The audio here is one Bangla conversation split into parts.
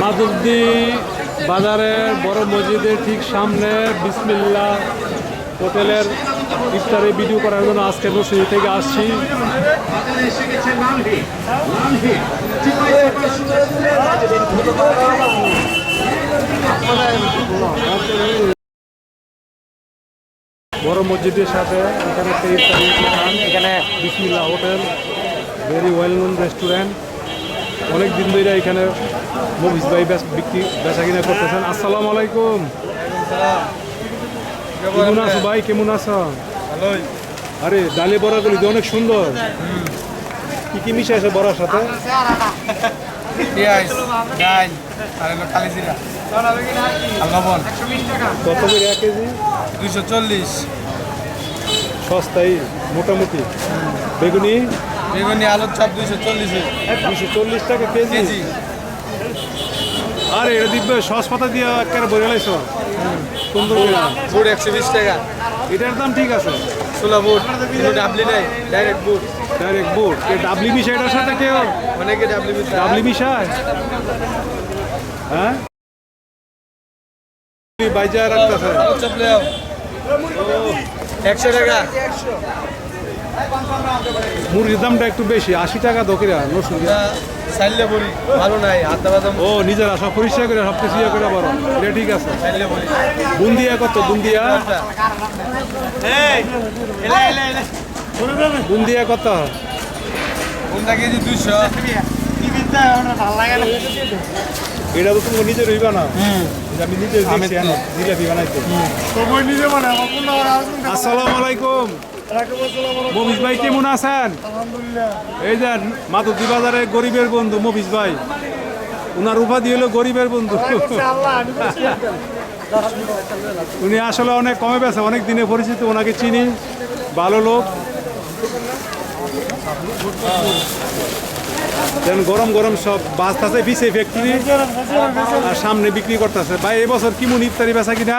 মাদুদ্দি বাজারের বড় মসজিদের ঠিক সামনে বিসমিল্লা হোটেলের ইফতারে ভিডিও করার জন্য আজকে মসজিদ থেকে আসছি। বড় মসজিদের সাথে এখানে এখানে Bismillah hotel. Very well known restaurant অনেক দিন ধরে এখানে মুভিস ভাই বিক্রি বেচা কিনা করতেছেন। আসসালামু আলাইকুম। কেমন আছো ভাই? কেমন আছো? ভালোই। আরে ডালে বড়া গুলি তো অনেক সুন্দর। কি কি মিশে আছে বড়ার সাথে? কত করে এক কেজি? দুইশো চল্লিশ। সস্তাই মোটামুটি। বেগুনি? বেগুনি আলুর চপ দুইশো চল্লিশে দুশো চল্লিশ টাকা কেজি। আরে এটা দিবে সস পাতা দিয়ে একেবারে বলে লাইছ। সুন্দর বুট একশো বিশ টাকা। এটার দাম ঠিক আছে। ছোলা বুট। ডাবলি নেই ডাইরেক্ট বুট। ডাইরেক্ট বোর্ড ডাবলি মিশাই এটার সাথে কেউ? অনেকে ডাবলি বিশ ডাবলি মিশায়? হ্যাঁ? বাইজা রাখতেছে। একশো টাকা। মুরগির দামটা একটু বেশি আশি টাকা দোকিরা সাইলে ভালো নাই ও নিজের সব পরিষ্কার করে সব কিছু ইয়ে করে বড়। এটা ঠিক আছে। বুন্দিয়া কত বুন্দিয়া? বুন্দিয়া। কত? কেজি এটা তো তুমি নিজের হইবা না? এটা আমি নিজে জিলাপি বানাইতে আসসালামু আলাইকুম। মফিজ ভাই কেমন আছেন? এই যে মাতুদি বাজারে গরিবের বন্ধু মফিজ ভাই। উনার উপাধি হলো গরিবের বন্ধু। উনি আসলে অনেক কমে পেয়েছে অনেক দিনে পরিচিত ওনাকে চিনি। ভালো লোক। দেন গরম গরম সব বাঁচতেছে পিছে ফ্যাক্টরি। আর সামনে বিক্রি করতেছে। ভাই এবছর কি মন ইফতারি বেচা কিনা?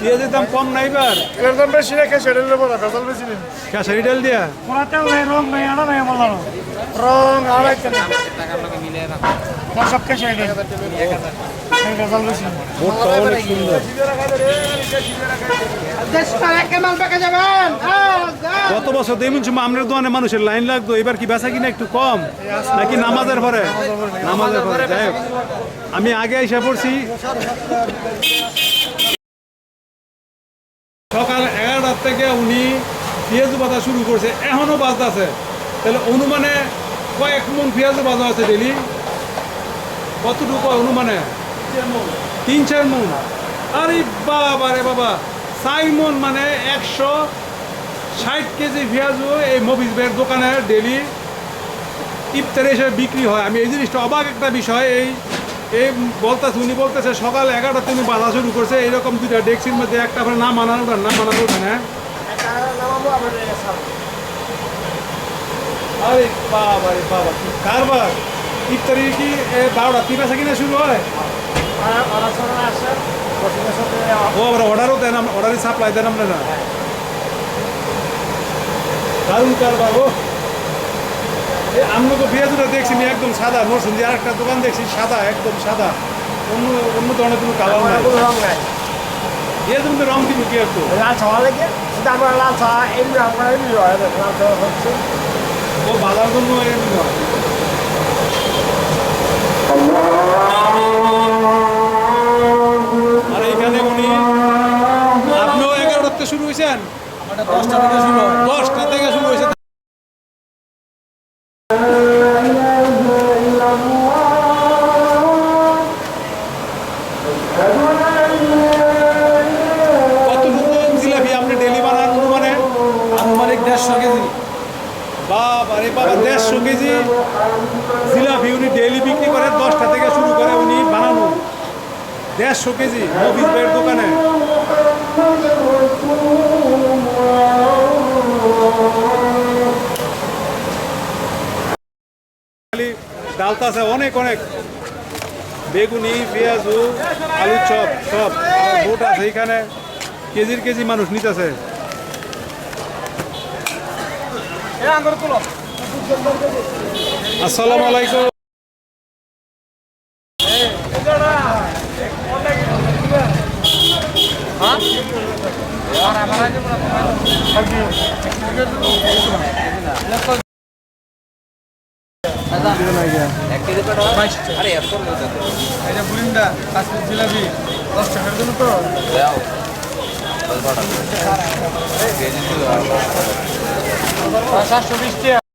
পেঁয়াজের দাম কম নাই এবার? এর দাম বেশি রেখে সেটা নেব না ভেজাল বেশি নিন খেসারি ডাল দিয়া? কোনাতেও নাই রং নাই আনা নাই আমার রং আড়াই কেন আমার সব কেসে এই ভেজাল বেশি। বোটটা অনেক সুন্দর। গত বছর দেখুন সময় আমরা দোকানে মানুষের লাইন লাগতো এবার কি বেচা কিনা একটু কম? নাকি নামাজের পরে? নামাজের পরে যাই আমি আগে এসে পড়ছি। থেকে উনি পেঁয়াজু বাজা শুরু করছে, এখনও বাজতেছে তাহলে অনুমানে কয়েক মন পেঁয়াজু বাজা আছে ডেলি কতটুকু অনুমানে? তিন চার মন। আরে বাবা রে বাবা, চার মন মানে একশো ষাট কেজি পেঁয়াজু এই মফিজ ভাইয়ের দোকানে ডেলি ইফতারে হিসেবে বিক্রি হয়। আমি এই জিনিসটা অবাক একটা বিষয়, এই এই বলতেছে, উনি বলতেছে সকাল এগারোটা তিনি বাধা শুরু করছে, এইরকম দুইটা ডেক্সির মধ্যে একটা করে না মানানো না আরে বাবা রে বাবা কি কারবার? ইফতারি কি এ, বারোটা তিন কিনা শুরু হয়? ও আমরা অর্ডারও দেন অর্ডারই সাপ্লাই দেন আপনারা। দারুণ কারবার ও। আমরা তো পেঁয়াজুটা দেখছি আমি একদম সাদা নরসুন দিয়ে আরেকটা দোকান দেখছি সাদা একদম সাদা। অন্য অন্য ধরনের কোনো কালার নাই। সেটা আমরা লাল ছাওয়া এমনি আমরা এমনি হয় লাল ছাওয়া হচ্ছে। ও বাজার জন্য। আর এইখানে উনি আপনিও এগারোটাতে শুরু হয়েছেন? দশটা থেকে দেড়শো কেজি মফিজ ভাইয়ের দোকানে। খালি ডালতাছে অনেক অনেক। বেগুনি পেঁয়াজু আলুর চপ সব। বোট আছে এখানে কেজির কেজি মানুষ নিতেছে। আসসালামু আলাইকুম। জিলাপি দশ টাকার জন্য তো সাতশো বিশ টাকা